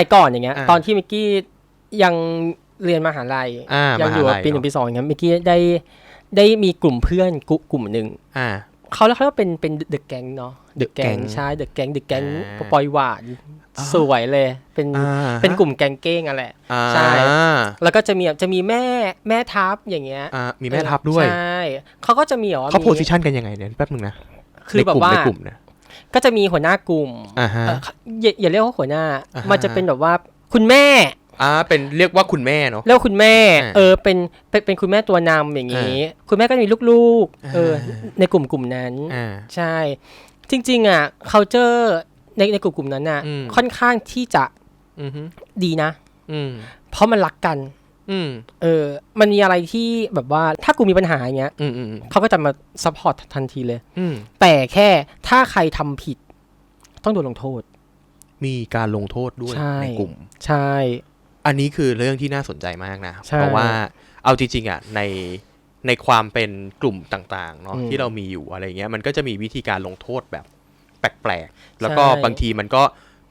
มัยก่อนอย่างเงี้ย อ่าตอนที่มิกกี้ยังเรียนมหาลัยอ่ายัอยู่มหาลัย ปีหนึ่งเนอะปีสองอย่างเงี้ยมิกกี้ได้ได้มีกลุ่มเพื่อนกลุ่มกลุ่มหนึ่งอ่า เขาแล้วเขาก็เป็นเป็นเดอะแก๊งเนาะ The แก๊ง Gang ใช่เดอะแก๊งเดอะแก๊งอ่า ปอยหวานอ่าสวยเลย เป็นอ่าเป็นกลุ่มแก๊งเก้งอะแหละอ่าใช่แล้วก็จะมีจะมีแม่แม่ทัพอย่างเงี้ยอ่ามีแม่ทัพด้วย ใช่เขาก็จะมีแบบว่าเขามีโพสิชันกันยังไงเนี่ยแป๊บนึงนะคือในแบกลุ่บมว่า ในกลุ่มนะ ก็จะมีหัวหน้ากลุ่มอ่าฮะเอ่ออย่าอย่าเรียกว่าหัวหน้าอ่าฮะมันจะเป็นแบบว่าคุณแม่อ่าเป็นเรียกว่าคุณแม่เนาะเรียกว่าคุณแม่อ่าเออเป็นเป็นเป็นคุณแม่ตัวนำอย่างนี้ คุณแม่ก็จะมีลูกๆเอออ่าในกลุ่มกลุ่มนั้นอ่าใช่ จริง ๆ อะ culture ในในกลุ่มกลุ่มนั้นน่ะอืมค่อนข้างที่จะอือฮึดีนะอืมเพราะมันรักกันอืม เออ มันมีอะไรที่แบบว่าถ้ากูมีปัญหาอย่างเงี้ยอืมอืมเขาก็จะมาซัพพอร์ตทันทีเลยอืมแต่แค่ถ้าใครทำผิด ต้องโดนลงโทษ มีการลงโทษด้วยใช่ในกลุ่ม ใช่ อันนี้คือเรื่องที่น่าสนใจมากนะใช่เพราะว่าเอาจริงๆอะในในความเป็นกลุ่มต่างๆเนาะอืมที่เรามีอยู่อะไรเงี้ย มันก็จะมีวิธีการลงโทษแบบ แปลกๆ แล้วก็ใช่บางทีมันก็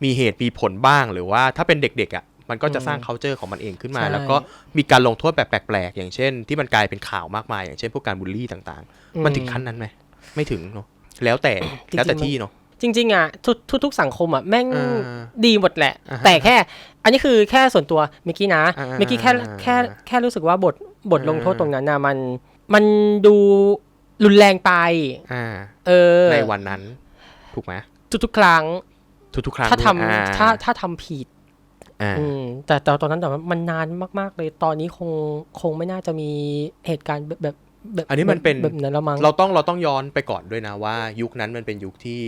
มีเหตุมีผลบ้างหรือว่าถ้าเป็นเด็กๆอะ มันก็จะอืมสร้าง culture ของมันเองขึ้นมาใช่แล้วก็มีการลงโทษแบบแปลกๆ อย่างเช่น ที่มันกลายเป็นข่าวมากมาย อย่างเช่นพวกการบูลลี่ต่างๆ มันถึงขั้นนั้นไหมไม่ถึงเนาะแล้วแต่จริงๆแล้วแต่มันที่เนาะจริงๆอะทุกทุกทุกสังคมอะแม่งอ่าดีหมดแหละอ่าฮะแต่แค่ อันนี้คือแค่ส่วนตัวมิกกี้นะอ่ามิกกี้แค่แค่แค่รู้สึกว่าบทบทอ่าลงโทษตรงนั้นน่ะมันมันดูรุนแรงไปอ่าเออในวันนั้น ถูกไหมทุกๆครั้ง ทุกๆครั้งถ้าทำด้วยอ่ถ้าถ้าทำผิดอ่าอืม แต่แต่ตอนนั้นแต่ว่ามันนานมากๆ เลยตอนนี้คงคงไม่น่าจะมีเหตุการณ์แบบแบบแบบอันนี้มันเป็นแบบนั้นแล้วมั้งเราต้องเราต้องย้อนไปก่อนด้วยนะว่า ยุคนั้นมันเป็นยุคที่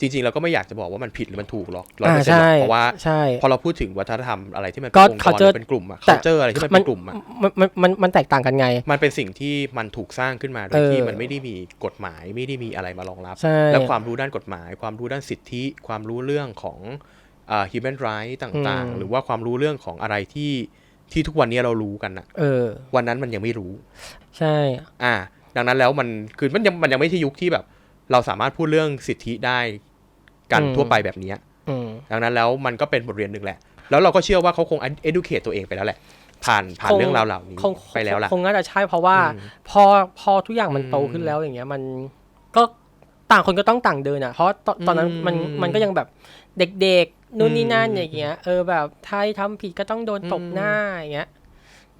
จริงๆ เราก็ไม่อยากจะบอกว่ามันผิดหรือมันถูกหรอกร้อยอ่าเปอร์เซ็นต์ใช่เพราะว่าใช่พอเราพูดถึงวัฒนธรรมอะไรที่มันก็เป็นองค์กร culture หรือเป็นกลุ่มอะแต่ culture อะไรที่มันเป็นกลุ่มอะมันมันมันมันแตกต่างกันไง มันเป็นสิ่งที่มันถูกสร้างขึ้นมาโดยเออที่มันไม่ได้มีกฎหมายไม่ได้มีอะไรมารองรับใช่และความรู้ด้านกฎหมาย ความรู้ด้านสิทธิ ความรู้เรื่องของอ่า human right ต่างๆ หรือว่าความรู้เรื่องของอะไรที่ที่ทุกวันนี้เรารู้กันอะเออ วันนั้นมันยังไม่รู้ ใช่ อ่า ดังนั้นแล้วมันคือมันยังมันยังไม่ใช่ยุคที่แบบ เราสามารถพูดเรื่องสิทธิได้กันอืมทั่วไปแบบเนี้ยอืมดังนั้นแล้วมันก็เป็นบทเรียนหนึ่งแหละ แล้วเราก็เชื่อว่าเขาคง educate ตัวเองไปแล้วแหละ ผ่านผ่านคงเรื่องราวเหล่านี้คงไปแล้วล่ะคงน่าจะใช่เพราะว่าอืมพอพอทุกอย่างมันอืมโตขึ้นแล้วอย่างเงี้ย มันก็ ต่างคนก็ต้องต่างเดินอะ เพราะตอนตอนนั้นมันอืมมันก็ยังแบบเด็กๆนู่นนี่นั่นอืมอย่างเงี้ยเออแบบไทยทำผิดก็ต้องโดนตบอืมหน้าอย่างเงี้ย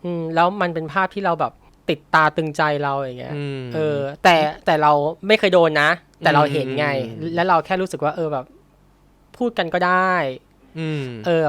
อืมแล้วมันเป็นภาพที่เราแบบติดตาตึงใจเราอย่างเงี้ยอืมเออ แต่แต่เราไม่เคยโดนนะ แต่เราเห็นไงอืมแล้วเราแค่รู้สึกว่า เออแบบ พูดกันก็ได้อืมเออ